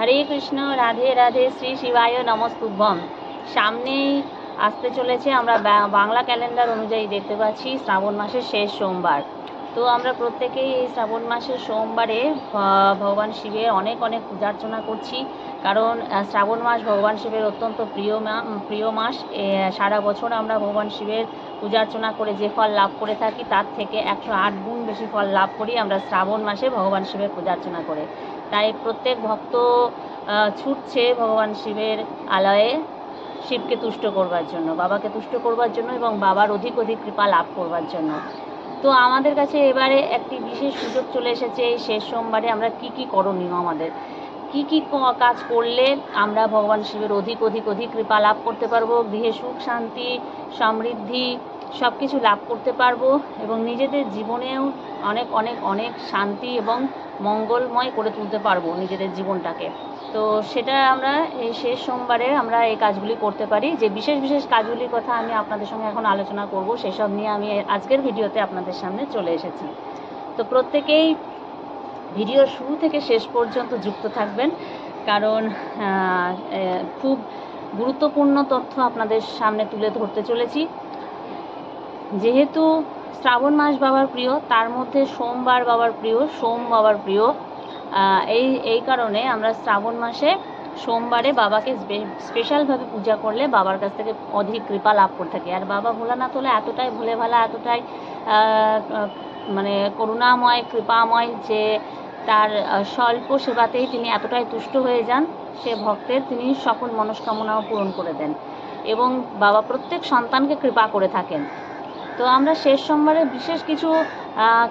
হরে কৃষ্ণ, রাধে রাধে, শ্রী শিবায় নমস্তুভ্যম। সামনেই আসতে চলেছে আমরা বাংলা ক্যালেন্ডার অনুযায়ী দেখতে পাচ্ছি শ্রাবণ মাসের শেষ সোমবার। তো আমরা প্রত্যেকেই এই শ্রাবণ মাসের সোমবারে ভগবান শিবের অনেক অনেক পূজা অর্চনা করছি। কারণ শ্রাবণ মাস ভগবান শিবের অত্যন্ত প্রিয় প্রিয় মাস। সারা বছর আমরা ভগবান শিবের পূজা অর্চনা করে যে ফল লাভ করে থাকি, তার থেকে একশো আট গুণ বেশি ফল লাভ করি আমরা শ্রাবণ মাসে ভগবান শিবের পূজা অর্চনা করে। তাই প্রত্যেক ভক্ত ছুটছে ভগবান শিবের আলয়ে, শিবকে তুষ্ট করবার জন্য, বাবাকে তুষ্ট করবার জন্য এবং বাবার অধিক অধিক কৃপা লাভ করবার জন্য। তো আমাদের কাছে এবারে একটি বিশেষ সুযোগ চলে এসেছে এই শেষ সোমবারে আমরা কি কি করণীয় আমাদের? কি কি কাজ করলে আমরা ভগবান শিবের অধিক অধিক অধিক কৃপা লাভ করতে পারব? গৃহে সুখ, শান্তি, সমৃদ্ধি সব কিছু লাভ করতে পারব এবং নিজেদের জীবনেও অনেক অনেক অনেক শান্তি এবং মঙ্গলময় করে তুলতে পারব নিজেদের জীবনটাকে। তো সেটা আমরা এই শেষ সোমবারে আমরা এই কাজগুলি করতে পারি। যে বিশেষ বিশেষ কাজগুলির কথা আমি আপনাদের সঙ্গে এখন আলোচনা করব, সেসব নিয়ে আমি আজকের ভিডিওতে আপনাদের সামনে চলে এসেছি। তো প্রত্যেকেই ভিডিও শুরু থেকে শেষ পর্যন্ত যুক্ত থাকবেন, কারণ খুব গুরুত্বপূর্ণ তথ্য আপনাদের সামনে তুলে ধরতে চলেছি। যেহেতু শ্রাবণ মাস বাবার প্রিয়, তার মধ্যে সোমবার বাবার প্রিয়, সোম বাবার প্রিয়। এই এই কারণে আমরা শ্রাবণ মাসে সোমবারে বাবাকে স্পে- স্পেশালভাবে পূজা করলে বাবার কাছ থেকে অধিক কৃপা লাভ করে থাকি। আর বাবা ভোলানাথ হলে এতটাই ভোলে ভালা এতটাই মানে করুণাময়, কৃপাময় যে তার স্বল্প সেবাতেই তিনি এতটাই তুষ্ট হয়ে যান, সে ভক্তের তিনি সকল মনস্কামনাও পূরণ করে দেন। এবং বাবা প্রত্যেক সন্তানকে কৃপা করে থাকেন। তো আমরা শেষ সোমবারে বিশেষ কিছু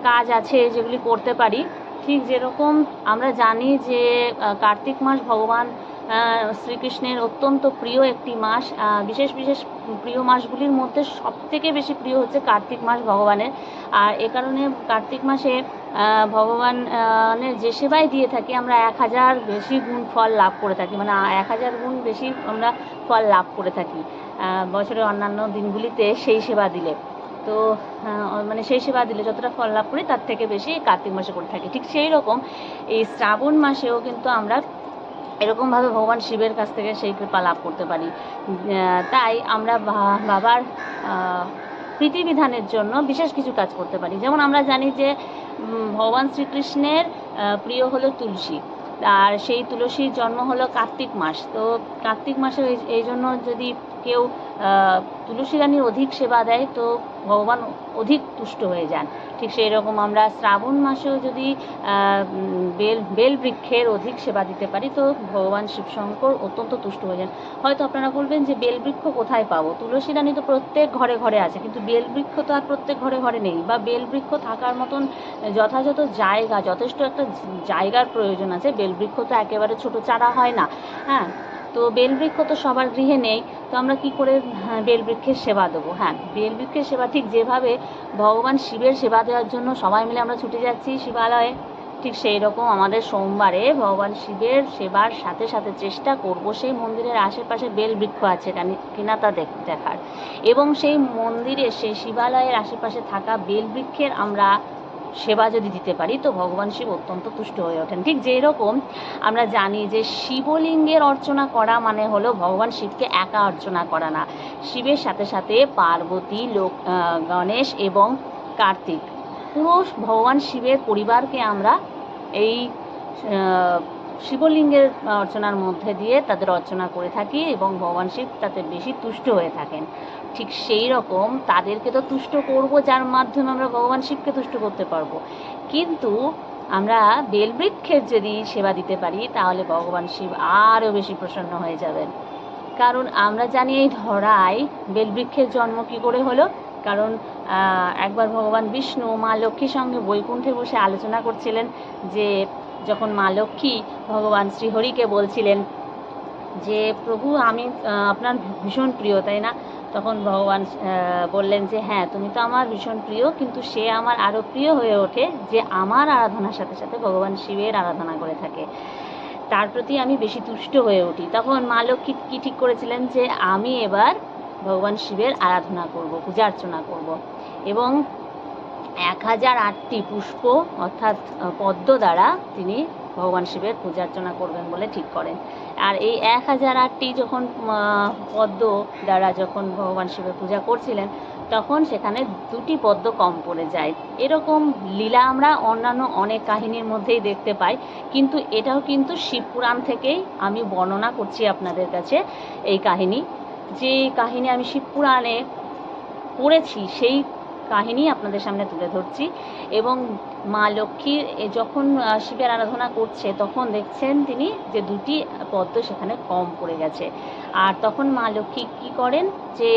কাজ আছে যেগুলি করতে পারি। ঠিক যেরকম আমরা জানি যে কার্তিক মাস ভগবান শ্রীকৃষ্ণের অত্যন্ত প্রিয় একটি মাস। বিশেষ বিশেষ প্রিয় মাসগুলির মধ্যে সবথেকে বেশি প্রিয় হচ্ছে কার্তিক মাস ভগবানের। আর এ কারণে কার্তিক মাসে ভগবানের যে সেবাই দিয়ে থাকি, আমরা এক হাজার বেশি গুণ ফল লাভ করে থাকি। মানে এক হাজার গুণ বেশি আমরা ফল লাভ করে থাকি বছরের অন্যান্য দিনগুলিতে সেই সেবা দিলে। তো মানে সেই সেবা দিলে যতটা ফল লাভ করি তার থেকে বেশি কার্তিক মাসে করে থাকি। ঠিক সেই রকম এই শ্রাবণ মাসেও কিন্তু আমরা এরকমভাবে ভগবান শিবের কাছ থেকে সেই কৃপা লাভ করতে পারি। তাই আমরা বাবার প্রীতিবিধানের জন্য বিশেষ কিছু কাজ করতে পারি। যেমন আমরা জানি যে ভগবান শ্রীকৃষ্ণের প্রিয় হলো তুলসী। আর সেই তুলসীর জন্ম হলো কার্তিক মাস। তো কার্তিক মাসে এই জন্য যদি কেউ তুলসী রানীর অধিক সেবা দেয়, তো ভগবান অধিক তুষ্ট হয়ে যান। ঠিক সেই রকম আমরা শ্রাবণ মাসেও যদি বেল বেল বৃক্ষের অধিক সেবা দিতে পারি, তো ভগবান শিবশঙ্কর অত্যন্ত তুষ্ট হয়ে যান। হয়তো আপনারা বলবেন যে, বেল বৃক্ষ কোথায় পাবো? তুলসী রানী তো প্রত্যেক ঘরে ঘরে আছে, কিন্তু বেল বৃক্ষ তো আর প্রত্যেক ঘরে ঘরে নেই, বা বেল বৃক্ষ থাকার মতন যথাযথ জায়গা, যথেষ্ট একটা জায়গার প্রয়োজন আছে, বেল বৃক্ষ তো একেবারে ছোট চারা হয় না। হ্যাঁ তো বেল বৃক্ষ তো সবার গৃহে নেই তো আমরা কি করে হ্যাঁ, বেল বৃক্ষের সেবা দেবো? হ্যাঁ বেল বৃক্ষের সেবা ঠিক যেভাবে ভগবান শিবের সেবা দেওয়ার জন্য সবাই মিলে আমরা ছুটে যাচ্ছি শিবালয়ে ঠিক সেই রকম আমাদের সোমবারে ভগবান শিবের সেবার সাথে সাথে চেষ্টা করব সেই মন্দিরের আশেপাশে বেল বৃক্ষ আছে কানি- তা দেখ- দেখার। এবং সেই মন্দিরে সেই শিবালয়ের আশেপাশে থাকা বেল বৃক্ষের আমরা সেবা যদি দিতে পারি, তো ভগবান শিব অত্যন্ত তুষ্ট হয়ে ওঠেন। ঠিক যেরকম আমরা জানি যে শিবলিঙ্গের অর্চনা করা মানে হলো ভগবান শিবকে একা অর্চনা করা না। শিবের সাথে সাথে পার্বতী, লোক গণেশ এবং কার্তিক, পুরো ভগবান শিবের পরিবারকে আমরা এই শিবলিঙ্গের অর্চনার মধ্যে দিয়ে তাদের অর্চনা করে থাকি এবং ভগবান শিব তাতে বেশি তুষ্ট হয়ে থাকেন। ঠিক সেই রকম তাদেরকে তো তুষ্ট করব, যার মাধ্যমে আমরা ভগবান শিবকে তুষ্ট করতে পারব। কিন্তু আমরা বেলবৃক্ষের যদি সেবা দিতে পারি, তাহলে ভগবান শিব আরও বেশি প্রসন্ন হয়ে যাবেন। কারণ আমরা জানি এই ধরায় বেলবৃক্ষের জন্ম কি করে হলো? কারণ একবার ভগবান বিষ্ণু মা লক্ষ্মীর সঙ্গে বৈকুণ্ঠে বসে আলোচনা করছিলেন যে, যখন মা লক্ষ্মী ভগবান শ্রীহরিকে বলছিলেন যে, প্রভু, আমি আপনার ভীষণ প্রিয়, তাই না? তখন ভগবান বললেন যে হ্যাঁ তুমি তো আমার ভীষণ প্রিয়, কিন্তু সে আমার আরও প্রিয় হয়ে ওঠে যে, আমার আরাধনার সাথে সাথে ভগবান শিবের আরাধনা করে থাকে। তার প্রতি আমি বেশি তুষ্ট হয়ে উঠি। তখন মা লক্ষ্মী কী ঠিক করেছিলেন যে, আমি এবার ভগবান শিবের আরাধনা করব, পূজা অর্চনা করব। এবং এক হাজার আটটি পুষ্প, অর্থাৎ পদ্ম দ্বারা তিনি ভগবান শিবের পূজা অর্চনা করবেন বলে ঠিক করেন। আর এই এক হাজার আটটি যখন পদ্ম দ্বারা যখন ভগবান শিবের পূজা করছিলেন, তখন সেখানে দুটি পদ্ম কম পড়ে যায়। এরকম লীলা আমরা অন্যান্য অনেক কাহিনীর মধ্যেই দেখতে পাই, কিন্তু এটাও কিন্তু শিবপুরাণ থেকেই আমি বর্ণনা করছি আপনাদের কাছে এই কাহিনী। যে কাহিনী আমি শিবপুরাণে পড়েছি, সেই কাহিনী আপনাদের সামনে তুলে ধরছি এবং মা লক্ষ্মীর এ যখন শিবের আরাধনা করছে, তখন দেখছেন তিনি যে দুটি পদ্ম সেখানে কম পড়ে গেছে আর তখন মা লক্ষ্মী কী করেন যে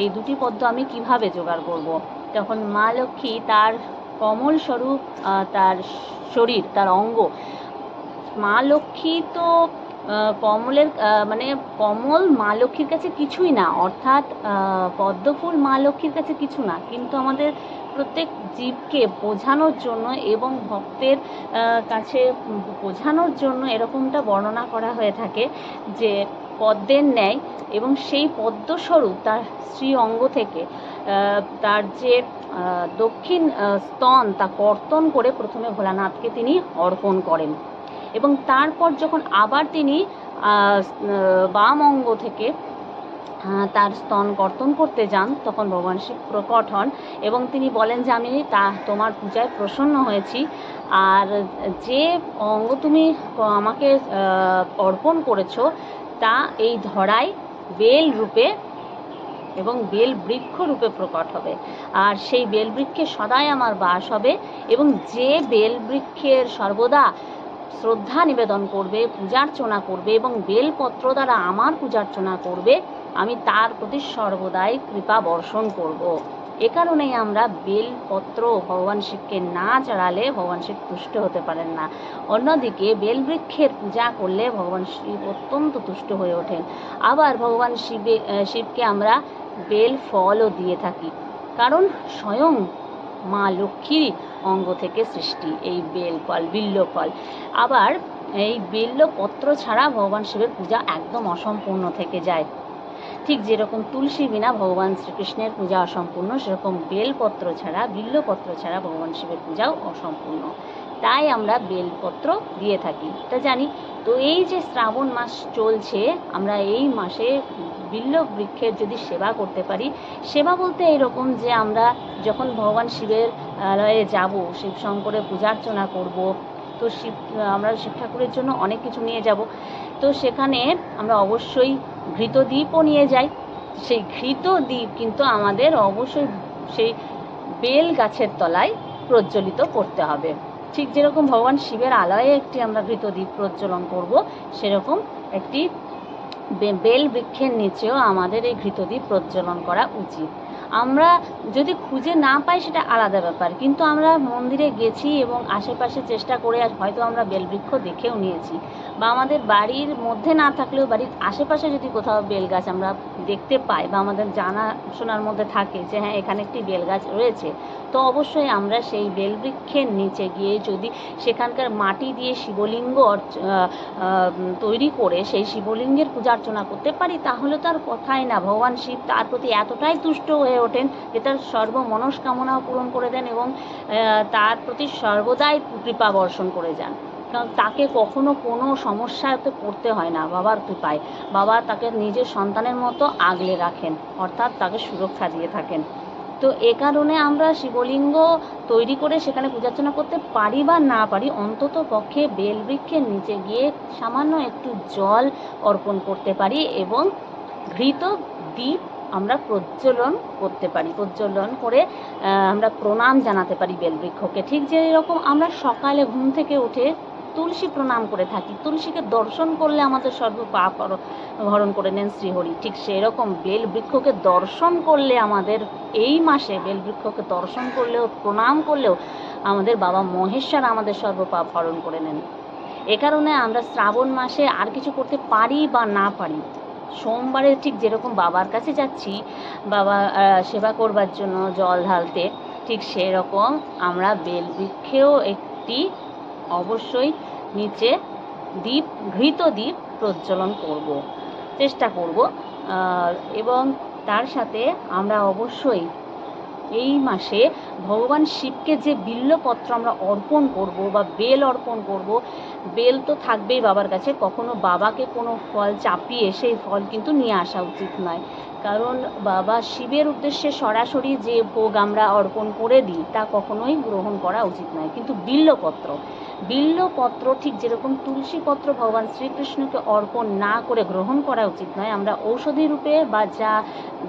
এই দুটি পদ্ম আমি কীভাবে জোগাড় করব। তখন মা লক্ষ্মী তার কমল স্বরূপ তার শরীর, তার অঙ্গ, মা লক্ষ্মী তো কমলের মানে কমল মা লক্ষ্মীর কাছে কিছুই না, অর্থাৎ পদ্মফুল মা লক্ষ্মীর কাছে কিছু না। কিন্তু আমাদের প্রত্যেক জীবকে বোঝানোর জন্য এবং ভক্তের কাছে বোঝানোর জন্য এরকমটা বর্ণনা করা হয়ে থাকে যে পদ্মের ন্যায় এবং সেই পদ্মস্বরূপ তার শ্রী অঙ্গ থেকে তার যে দক্ষিণ স্তন তা কর্তন করে প্রথমে ভোলানাথকে তিনি অর্পণ করেন। এবং তারপর যখন আবার তিনি বাম অঙ্গ থেকে তার স্তন কর্তন করতে যান, তখন ভগবান শিব প্রকট হন এবং তিনি বলেন যে, আমি তা, তোমার পূজায় প্রসন্ন হয়েছি। আর যে অঙ্গ তুমি আমাকে অর্পণ করেছ, তা এই ধরায় বেল রূপে এবং বেল বৃক্ষ রূপে প্রকট হবে। আর সেই বেল বৃক্ষে সদাই আমার বাস হবে এবং যে বেল বৃক্ষের সর্বদা শ্রদ্ধা নিবেদন করবে, পূজার্চনা করবে এবং বেলপত্র দ্বারা আমার পূজার্চনা করবে, আমি তার প্রতি সর্বদাই কৃপা বর্ষণ করব। এ কারণেই আমরা বেলপত্র ভগবান শিবকে না চড়ালে ভগবান শিব তুষ্ট হতে পারেন না। অন্যদিকে বেলবৃক্ষের পূজা করলে ভগবান শিব অত্যন্ত তুষ্ট হয়ে ওঠেন। আবার ভগবান শিবে শিবকে আমরা বেল ফলও দিয়ে থাকি। কারণ স্বয়ং মা লক্ষ্মীর অঙ্গ থেকে সৃষ্টি, এই বেল ফল বিল্ল ফল আবার এই বেল্লপত্র ছাড়া ভগবান শিবের পূজা একদম অসম্পূর্ণ থেকে যায়। ঠিক যেরকম তুলসী বিনা ভগবান শ্রীকৃষ্ণের পূজা অসম্পূর্ণ, সেরকম বেলপত্র ছাড়া, বিল্লপত্র ছাড়া ভগবান শিবের পূজাও অসম্পূর্ণ। তাই আমরা বেলপত্র দিয়ে থাকি। এটা জানি, তো এই যে শ্রাবণ মাস চলছে, আমরা এই মাসে বিল্ল বৃক্ষের যদি সেবা করতে পারি, সেবা বলতে এরকম যে আমরা যখন ভগবান শিবের আলয়ে যাব, শিব শঙ্করের পূজার্চনা করব, তো শিব, আমরা শিব ঠাকুরের জন্য অনেক কিছু নিয়ে যাব। তো সেখানে আমরা অবশ্যই ঘৃত দ্বীপও নিয়ে যাই। সেই ঘৃত দ্বীপ কিন্তু আমাদের অবশ্যই সেই বেল গাছের তলায় প্রজ্বলিত করতে হবে। ঠিক যেরকম ভগবান শিবের আলয়ে একটি আমরা ঘৃত দ্বীপ প্রজ্বলন করব, সেরকম একটি বেল বৃক্ষের নিচেও আমাদের এই ঘৃতদ্বীপ প্রজ্বলন করা উচিত। আমরা যদি খুঁজে না পাই সেটা আলাদা ব্যাপার। কিন্তু আমরা মন্দিরে গেছি এবং আশেপাশে চেষ্টা করে আর হয়তো আমরা বেলবৃক্ষ দেখেও নিয়েছি। বা আমাদের বাড়ির মধ্যে না থাকলেও বাড়ির আশেপাশে যদি কোথাও বেল গাছ আমরা দেখতে পাই বা আমাদের জানা শোনার মধ্যে থাকে যে হ্যাঁ এখানে একটি বেল গাছ রয়েছে, তো অবশ্যই আমরা সেই বেলবৃক্ষের নিচে গিয়ে যদি সেখানকার মাটি দিয়ে শিবলিঙ্গ তৈরি করে সেই শিবলিঙ্গের পূজা অর্চনা করতে পারি, তাহলে তো আর কথাই না। ভগবান শিব তার প্রতি এতটাই তুষ্ট হয়ে ওঠেন যে তার সর্ব মনস্কামনাও পূরণ করে দেন এবং তার প্রতি সর্বদাই কৃপা বর্ষণ করে যান। কারণ তাকে কখনো কোনো সমস্যাতে পড়তে হয় না বাবার কৃপায়। বাবা তাকে নিজের সন্তানের মতো আগলে রাখেন, অর্থাৎ তাকে সুরক্ষা দিয়ে থাকেন। তো এ কারণে আমরা শিবলিঙ্গ তৈরি করে সেখানে পূজার্চনা করতে পারি বা না পারি, অন্তত পক্ষে বেলবৃক্ষের নিচে গিয়ে সামান্য একটু জল অর্পণ করতে পারি এবং ঘৃত দ্বীপ আমরা প্রজ্বলন করতে পারি, প্রজ্বলন করে আমরা প্রণাম জানাতে পারি বেলবৃক্ষকে। ঠিক যেরকম আমরা সকালে ঘুম থেকে উঠে তুলসী প্রণাম করে থাকি, তুলসীকে দর্শন করলে আমাদের সর্ব পাপ হর- হরণ করে নেন শ্রীহরি। ঠিক সেরকম বেল বৃক্ষকে দর্শন করলে আমাদের এই মাসে বেল বৃক্ষকে দর্শন করলেও, প্রণাম করলেও আমাদের বাবা মহেশ্বর আমাদের সর্ব পাপ হরণ করে নেন। এ কারণে আমরা শ্রাবণ মাসে আর কিছু করতে পারি বা না পারি। সোমবারে ঠিক যেরকম বাবার কাছে যাচ্ছি, বাবা সেবা করবার জন্য জল ঢালতে, ঠিক সেরকম আমরা বেলবৃক্ষেও একটি অবশ্যই নিচে দ্বীপ, ঘৃত দ্বীপ প্রজ্বলন করব, চেষ্টা করব। এবং তার সাথে আমরা অবশ্যই এই মাসে ভগবান শিবকে যে বিল্লপত্র আমরা অর্পণ করব বা বেল অর্পণ করব, বেল তো থাকবেই বাবার কাছে, কখনো বাবাকে কোনো ফল চাপিয়ে সেই ফল কিন্তু নিয়ে আসা উচিত নয়। কারণ বাবা শিবের উদ্দেশ্যে সরাসরি যে ভোগ আমরা অর্পণ করে দিই, তা কখনোই গ্রহণ করা উচিত নয়। কিন্তু বিল্লপত্র বিল্লপত্র ঠিক যেরকম তুলসী পত্র ভগবান শ্রীকৃষ্ণকে অর্পণ না করে গ্রহণ করা উচিত নয়, আমরা ঔষধি রূপে বা যা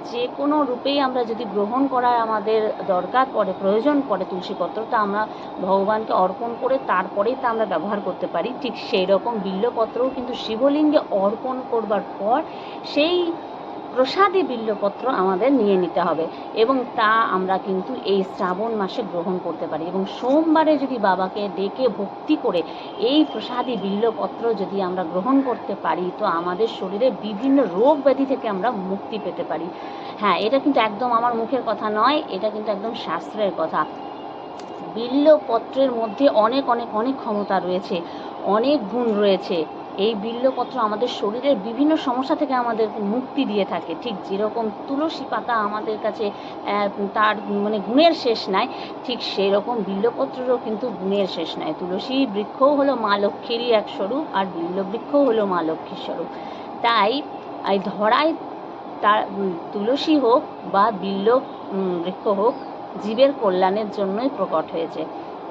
যে কোনো রূপেই আমরা যদি গ্রহণ করা আমাদের দরকার পড়ে, প্রয়োজন পড়ে তুলসী পত্র তা আমরা ভগবানকে অর্পণ করে তারপরেই তা আমরা ব্যবহার করতে পারি। ঠিক সেই রকম বিল্লপত্রও কিন্তু শিবলিঙ্গে অর্পণ করবার পর সেই প্রসাদী বিল্লপত্র আমাদের নিয়ে নিতে হবে এবং তা আমরা কিন্তু এই শ্রাবণ মাসে গ্রহণ করতে পারি এবং সোমবারে যদি বাবাকে ডেকে ভক্তি করে এই প্রসাদী বিল্লপত্র যদি আমরা গ্রহণ করতে পারি, তো আমাদের শরীরে বিভিন্ন রোগ ব্যাধি থেকে আমরা মুক্তি পেতে পারি। হ্যাঁ এটা কিন্তু একদম আমার মুখের কথা নয়, এটা কিন্তু একদম শাস্ত্রের কথা। বিল্লপত্রের মধ্যে অনেক অনেক অনেক ক্ষমতা রয়েছে, অনেক গুণ রয়েছে। এই বিল্লপত্র আমাদের শরীরের বিভিন্ন সমস্যা থেকে আমাদের মুক্তি দিয়ে থাকে। ঠিক যেরকম তুলসী পাতা আমাদের কাছে তার মানে গুণের শেষ নাই, ঠিক সেই রকম বিল্লপত্রেরও কিন্তু গুণের শেষ নাই। তুলসী বৃক্ষও হলো মা লক্ষ্মীরই এক স্বরূপ আর বিল্ল বৃক্ষও হলো মা লক্ষ্মীর স্বরূপ। তাই এই ধরায় তার তুলসী হোক বা বিল্ল বৃক্ষ হোক, জীবের কল্যাণের জন্যই প্রকট হয়েছে।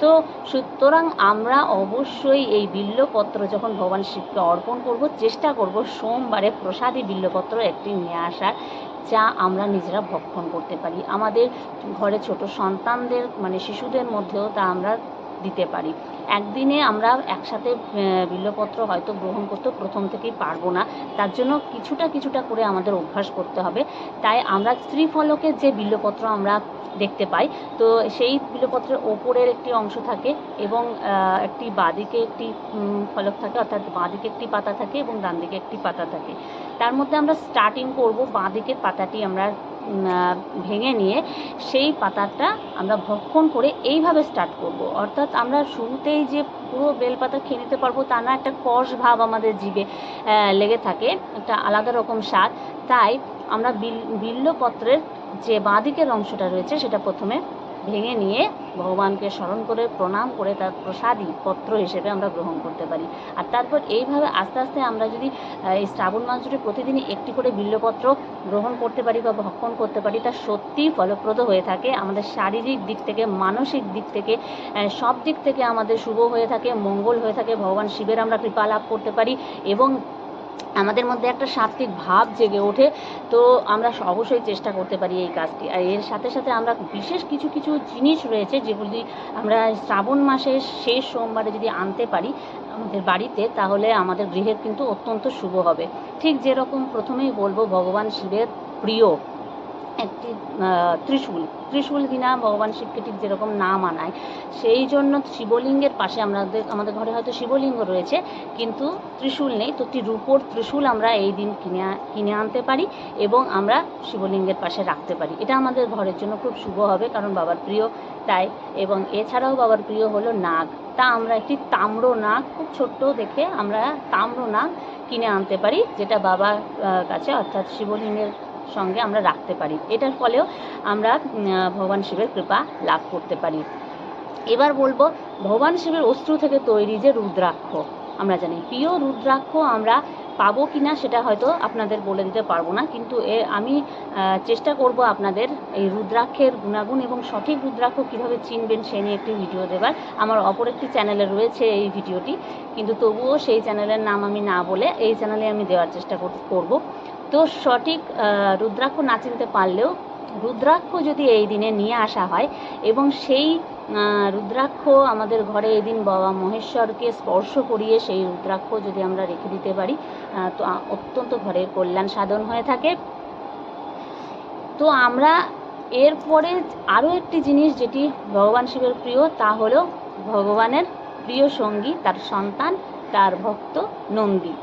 তো সুতরাং আমরা অবশ্যই এই বিল্লপত্র যখন ভগবান শিবকে অর্পণ করব, চেষ্টা করব সোমবারে প্রসাদী বিল্লপত্র একটি নিয়ে আসার, যা আমরা নিজেরা ভক্ষণ করতে পারি। আমাদের ঘরে ছোট সন্তানদের মানে শিশুদের মধ্যেও তা আমরা দিতে পারি। একদিনে আমরা একসাথে আহ, বিল্লপত্র হয়তো গ্রহণ করতে প্রথম থেকেই পারব না। তার জন্য কিছুটা কিছুটা করে আমাদের অভ্যাস করতে হবে। তাই আমরা ত্রিফলকের যে বিল্লপত্র আমরা দেখতে পাই তো সেই বিল্লপত্রের ওপরের একটি অংশ থাকে এবং একটি বাঁদিকে একটি ফলক থাকে অর্থাৎ বাঁদিকে একটি পাতা থাকে এবং ডান দিকে একটি পাতা থাকে। তার মধ্যে আমরা স্টার্টিং করব বাঁদিকের পাতাটি আমরা ভেঙে নিয়ে সেই পাতাটা আমরা ভক্ষণ করে এইভাবে স্টার্ট করব। অর্থাৎ আমরা শুরুতেই যে পুরো বেলপাতা খেয়ে নিতে পারব তা না, একটা কষ ভাব আমাদের জিভে লেগে থাকে, একটা আলাদা রকম স্বাদ। তাই আমরা বিল, বিল্লপত্রের যে বাঁদিকের অংশটা রয়েছে সেটা প্রথমে ভেঙে নিয়ে ভগবানকে স্মরণ করে, প্রণাম করে তার প্রসাদী পত্র হিসেবে আমরা গ্রহণ করতে পারি। আর তারপর এইভাবে আস্তে আস্তে আমরা যদি এই শ্রাবণ মাস জুড়ে প্রতিদিনই একটি করে বিল্লপত্র গ্রহণ করতে পারি বা ভক্ষণ করতে পারি, তা সত্যিই ফলপ্রদ হয়ে থাকে। আমাদের শারীরিক দিক থেকে, মানসিক দিক থেকে সব দিক থেকে আমাদের শুভ হয়ে থাকে, মঙ্গল হয়ে থাকে। ভগবান শিবের আমরা কৃপা লাভ করতে পারি এবং আমাদের মধ্যে একটা সাত্বিক ভাব জেগে ওঠে। তো আমরা অবশ্যই চেষ্টা করতে পারি এই কাজটি। আর এর সাথে সাথে আমরা বিশেষ কিছু কিছু জিনিস রয়েছে যেগুলি আমরা শ্রাবণ মাসের শেষ সোমবারে যদি আনতে পারি আমাদের বাড়িতে, তাহলে আমাদের গৃহের কিন্তু অত্যন্ত শুভ হবে। ঠিক যেরকম প্রথমেই বলব, ভগবান শিবের প্রিয়। একটি ত্রিশূল। ত্রিশূল কিনা ভগবান শিবকে ঠিক যেরকম না মানায়। সেই জন্য শিবলিঙ্গের পাশে আমাদের আমাদের ঘরে হয়তো শিবলিঙ্গ রয়েছে, কিন্তু ত্রিশূল নেই। তো একটি রূপোর ত্রিশূল আমরা এই দিন কিনে কিনে আনতে পারি এবং আমরা শিবলিঙ্গের পাশে রাখতে পারি। এটা আমাদের ঘরের জন্য খুব শুভ হবে, কারণ বাবার প্রিয় তাই। এবং এছাড়াও বাবার প্রিয় হলো নাগ। তা আমরা একটি তাম্র নাগ, খুব ছোট্ট দেখে আমরা তাম্র নাগ কিনে আনতে পারি, যেটা বাবার কাছে, অর্থাৎ শিবলিঙ্গের সঙ্গে আমরা রাখতে পারি। এটার ফলেও আমরা ভগবান শিবের কৃপা লাভ করতে পারি। এবার বলব, ভগবান শিবের অস্ত্র থেকে তৈরি যে রুদ্রাক্ষ, আমরা জানি। প্রিয় রুদ্রাক্ষ আমরা পাবো কি না সেটা হয়তো আপনাদের বলে দিতে পারব না, কিন্তু এ, আমি চেষ্টা করব আপনাদের এই রুদ্রাক্ষের গুণাগুণ এবং সঠিক রুদ্রাক্ষ কীভাবে চিনবেন সে নিয়ে একটি ভিডিও দেবার। আমার অপর একটি চ্যানেলে রয়েছে এই ভিডিওটি কিন্তু তবুও সেই চ্যানেলের নাম আমি না বলে এই চ্যানেলে আমি দেওয়ার চেষ্টা কর- করব। তো সঠিক রুদ্রাক্ষ না চিনতে পারলেও রুদ্রাক্ষ যদি এই দিনে নিয়ে আসা হয় এবং সেই রুদ্রাক্ষ আমাদের ঘরে এদিন বাবা মহেশ্বরকে স্পর্শ করিয়ে সেই রুদ্রাক্ষ যদি আমরা রেখে দিতে পারি তো অত্যন্ত ঘরের কল্যাণ সাধন হয়ে থাকে। তো আমরা এরপরে আরও একটি জিনিস যেটি ভগবান শিবের প্রিয়, তা হলো ভগবানের প্রিয় সঙ্গী, তার সন্তান, তার ভক্ত নন্দী।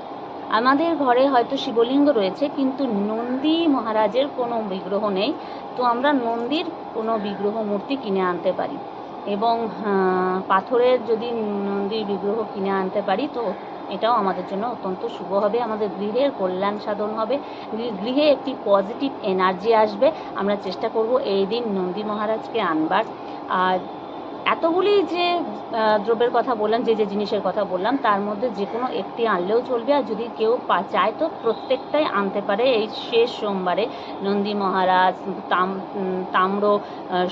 আমাদের ঘরে হয়তো শিবলিঙ্গ রয়েছে, কিন্তু নন্দী মহারাজের কোনো বিগ্রহ নেই। তো আমরা নন্দীর কোনো বিগ্রহ মূর্তি কিনে আনতে পারি। এবং পাথরের যদি নন্দীর বিগ্রহ কিনে আনতে পারি, তো এটাও আমাদের জন্য অত্যন্ত শুভ হবে। আমাদের গৃহের কল্যাণ সাধন হবে। গৃহে একটি পজিটিভ এনার্জি আসবে। আমরা চেষ্টা করব এই দিন নন্দী মহারাজকে আনবার। আর এতগুলি যে দ্রব্যের কথা বললাম, যে যে জিনিসের কথা বললাম, তার মধ্যে যে কোনো একটি আনলেও চলবে। আর যদি কেউ চায় তো প্রত্যেকটাই আনতে পারে। এই শেষ সোমবারে নন্দী মহারাজ, তাম তাম্র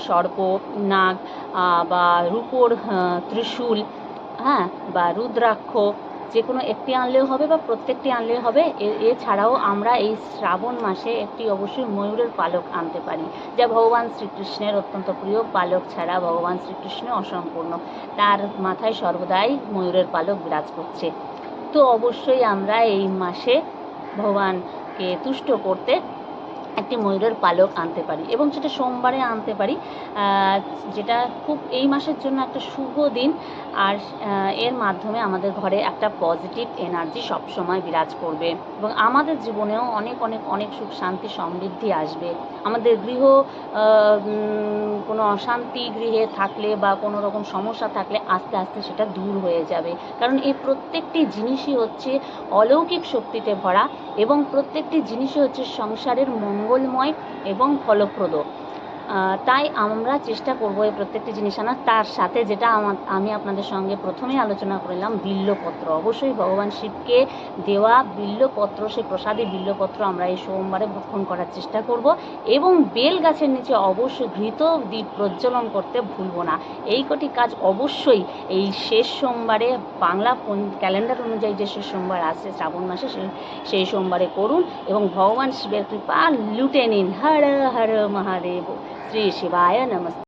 সর্প, নাগ বা রূপোর ত্রিশূল হ্যাঁ বা রুদ্রাক্ষ যে কোনো একটি আনলেও হবে বা প্রত্যেকটি আনলেও হবে, এ- এছাড়াও আমরা এই শ্রাবণ মাসে একটি অবশ্যই ময়ূরের পালক আনতে পারি, যা ভগবান শ্রীকৃষ্ণের অত্যন্ত প্রিয় পালক ছাড়া ভগবান শ্রীকৃষ্ণ অসম্পূর্ণ। তার মাথায় সর্বদাই ময়ূরের পালক বিরাজ করছে। তো অবশ্যই আমরা এই মাসে ভগবানকে তুষ্ট করতে একটি ময়ূরের পালক আনতে পারি এবং সেটা সোমবারে আনতে পারি। যেটা খুব এই মাসের জন্য একটা শুভ দিন। আর এর মাধ্যমে আমাদের ঘরে একটা পজিটিভ এনার্জি সবসময় বিরাজ করবে এবং আমাদের জীবনেও অনেক অনেক অনেক সুখ শান্তি সমৃদ্ধি আসবে। আমাদের গৃহ কোনো অশান্তি গৃহে থাকলে বা কোনো রকম সমস্যা থাকলে আস্তে আস্তে সেটা দূর হয়ে যাবে। কারণ এই প্রত্যেকটি জিনিসই হচ্ছে অলৌকিক শক্তিতে ভরা এবং প্রত্যেকটি জিনিসই হচ্ছে সংসারের মঙ্গলময় এবং ফলপ্রদ। তাই আমরা চেষ্টা করব এই প্রত্যেকটি জিনিস আনার। তার সাথে যেটা আমা- আপনাদের সঙ্গে প্রথমেই আলোচনা করলাম, বিল্লপত্র। অবশ্যই ভগবান শিবকে দেওয়া বিল্লপত্র, সেই প্রসাদী বিল্লপত্র আমরা এই সোমবারে ভক্ষণ করার চেষ্টা করব। এবং বেল গাছের নিচে অবশ্যই ঘৃত দ্বীপ প্রজ্বলন করতে ভুলব না। এই কটি কাজ অবশ্যই এই শেষ সোমবারে বাংলা ক্যালেন্ডার অনুযায়ী যে শেষ সোমবার আসছে শ্রাবণ মাসে সেই সোমবারে করুন। এবং ভগবান শিবের কৃপা লুটে নিন। হর হর মহাদেব। শ্রী শিবায় নমস্তে